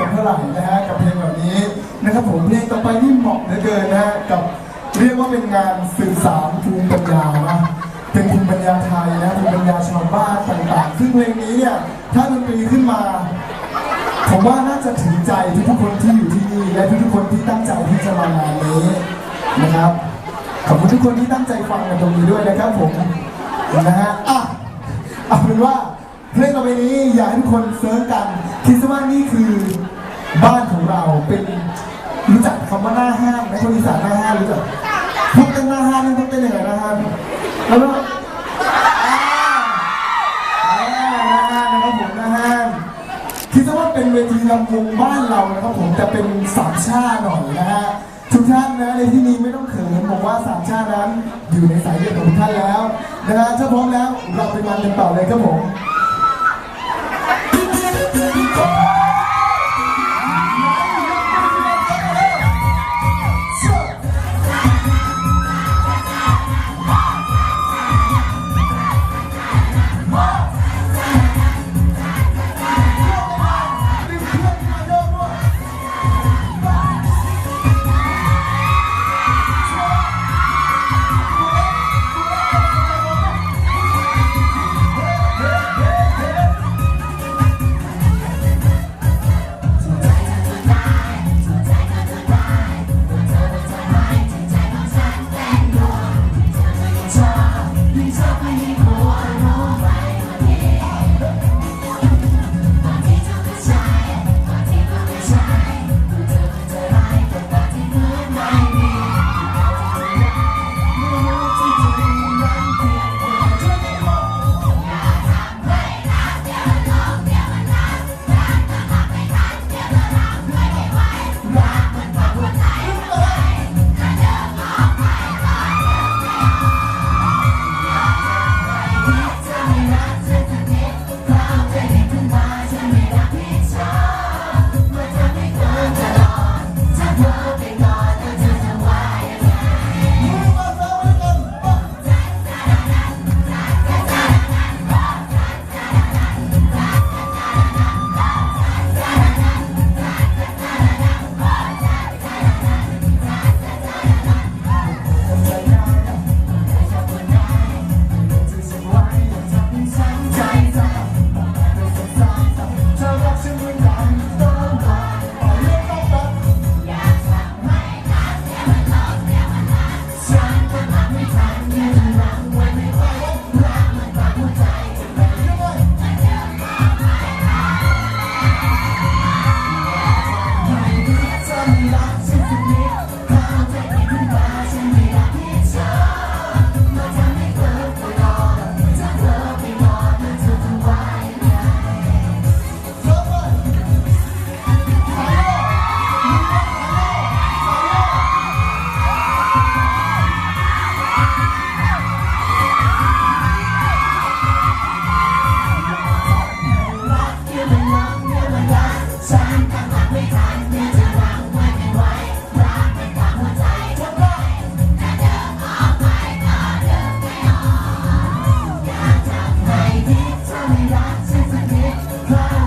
กันเท่าไหร่นะฮะกับเพลงแบบนี้นะครับผมเพลงต่อไปนี่เหมาะเหลือเกินนะฮะกับเรียกว่าเป็นงานสื่อสารภูมิปัญญานะเป็นภูมิปัญญาไทยนะภูมิปัญญาชาวบ้านต่างๆซึ่งเพลงนี้เนี่ยถ้าดนตรีขึ้นมาผมว่าน่าจะถึงใจทุกๆคนที่อยู่ที่นี่และทุกๆคนที่ตั้งใจที่จะมางานนี้นะครับขอบคุณทุกคนที่ตั้งใจฟังกันตรงนี้ด้วยนะครับผมนะฮะอะเอาเป็นว่าเพลงต่อไปนี้อยากให้ทุกคนเซิร์ชกันคิดว่านี่คือ บ้านของเราเป็นรู้จักคำว่าหน้าห้างไหมคนอีสานหน้าห้างรู้จักพวกเต้นหน้าห้างนี่ต้องเต้นยังไงหน้าห้างแล้วก็หน้าห้างนะครับผมหน้าห้างคิดซะว่าเป็นเวทีลำวงบ้านเรานะครับผมแต่เป็นสามชาติหน่อยนะฮะทุกท่านนะในที่นี้ไม่ต้องเขินบอกว่าสามชาตินั้นอยู่ในสายเลือดของทุกท่านแล้วนะฮะถ้าพร้อมแล้วเราไปมันกันต่อเลยครับผม Bye.